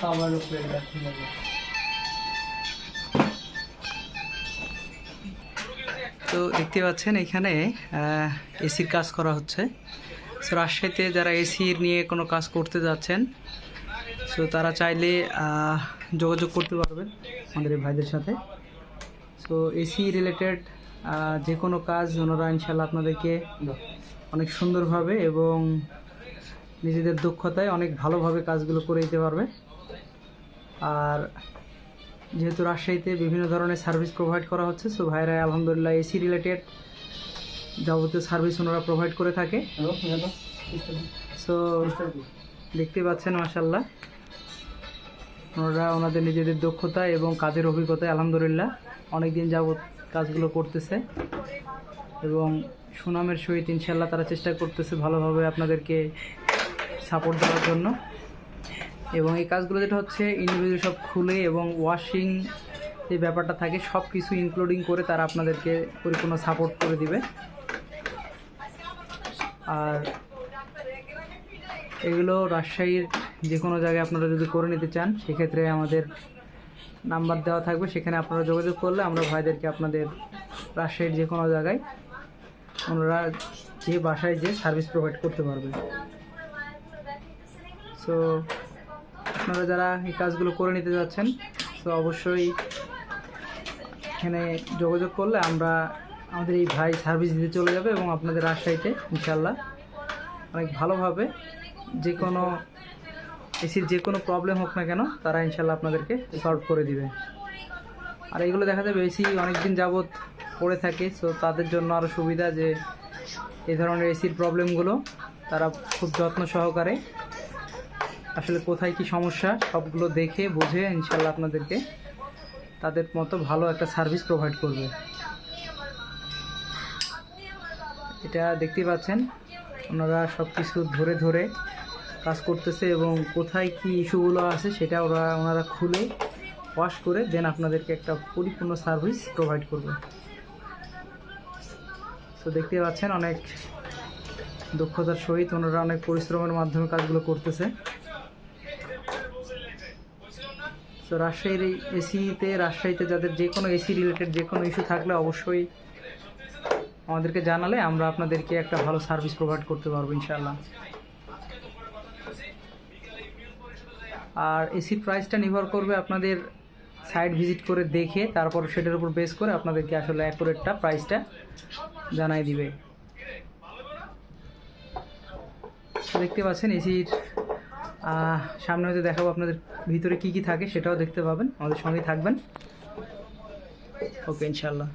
সামান্য প্লেট রাখতে হবে। তো দেখতে পাচ্ছেন এখানে এসির কাজ করা হচ্ছে। সো রাজশাহীতে যারা এসির নিয়ে কোনো কাজ করতে যাচ্ছেন সো তারা চাইলে যোগাযোগ করতে পারবেন আমাদের এই ভাইদের সাথে। সো এসি রিলেটেড যে কোনো কাজ ওনারা ইনশাল্লাহ আপনাদেরকে অনেক সুন্দরভাবে এবং নিজেদের দক্ষতায় অনেক ভালোভাবে কাজগুলো করে দিতে পারবে। আর যেহেতু রাজশাহীতে বিভিন্ন ধরনের সার্ভিস প্রোভাইড করা হচ্ছে সো ভাইরা আলহামদুলিল্লাহ এসি রিলেটেড যাবতীয় সার্ভিস ওনারা প্রোভাইড করে থাকে। সো দেখতে পাচ্ছেন মাসাল্লাহ ওনারা ওনাদের নিজেদের দক্ষতা এবং কাজের অভিজ্ঞতায় আলহামদুলিল্লাহ অনেক দিন যাবৎ কাজগুলো করতেছে এবং সুনামের সহিত ইনশাল্লাহ তারা চেষ্টা করতেছে ভালোভাবে আপনাদেরকে সাপোর্ট দেওয়ার জন্য। এবং এই কাজগুলো যেটা হচ্ছে ইন্ডিভিজুয়াল সব খুলে এবং ওয়াশিং যে ব্যাপারটা থাকে সব কিছু ইনক্লুডিং করে তারা আপনাদেরকে পরিপূর্ণ সাপোর্ট করে দিবে। আর এগুলো রাজশাহীর যে কোনো জায়গায় আপনারা যদি করে নিতে চান, সেক্ষেত্রে আমাদের নাম্বার দেওয়া থাকবে। সেখানে আপনারা যোগাযোগ করলে আমরা ভাইদেরকে আপনাদের রাজশাহীর যে কোনো জায়গায় ওনারা যে বাসায় যে সার্ভিস প্রোভাইড করতে পারবে। সো আপনারা যারা এই কাজগুলো করে নিতে যাচ্ছেন, তো অবশ্যই এখানে যোগাযোগ করলে আমরা আমাদের এই ভাই সার্ভিস দিতে চলে যাবে এবং আপনাদের রাজশাহীতে ইনশাল্লাহ অনেক ভালোভাবে যে কোনো এসির যে কোনো প্রবলেম হোক না কেন, তারা ইনশাল্লাহ আপনাদেরকে সলভ করে দিবে। আর এগুলো দেখা যাবে এসি অনেক দিন যাবৎ পড়ে থাকে সো তাদের জন্য আরও সুবিধা যে, এই ধরনের এসির প্রবলেমগুলো তারা খুব যত্ন সহকারে আসলে কোথায় কি সমস্যা, সবগুলো দেখে, বুঝে ইনশাল্লাহ আপনাদেরকে তাদের মতো ভালো একটা সার্ভিস প্রোভাইড করবে। এটা দেখতেই পাচ্ছেন, ওনারা সব কিছু ধরে ধরে কাজ করতেছে এবং কোথায় কি ইস্যুগুলো আছে সেটা ওরা, ওনারা খুলে ওয়াশ করে দেন আপনাদেরকে একটা পরিপূর্ণ সার্ভিস প্রোভাইড করবে। তো দেখতে পাচ্ছেন অনেক দক্ষতার সহিত ওনারা অনেক পরিশ্রমের মাধ্যমে কাজগুলো করতেছে। তো রাজশাহীর এসিতে রাজশাহীতে যাদের যে কোনো এসি রিলেটেড যে কোনো ইস্যু থাকলে অবশ্যই আমাদেরকে জানালে, আমরা আপনাদেরকে একটা ভালো সার্ভিস প্রোভাইড করতে পারব ইনশাল্লাহ আর এসির প্রাইসটা নির্ভর করবে আপনাদের সাইট ভিজিট করে দেখে, তারপর সেটার উপর বেস করে আপনাদেরকে আসলে অ্যাকুরেটটা প্রাইসটা জানাই দিবে। দেখতে পাচ্ছেন এসির সামনে হয়তো দেখাবো আপনাদের ভিতরে কি কি থাকে, সেটাও দেখতে পাবেন। আমাদের সঙ্গে থাকবেন। ওকে ইনশাল্লাহ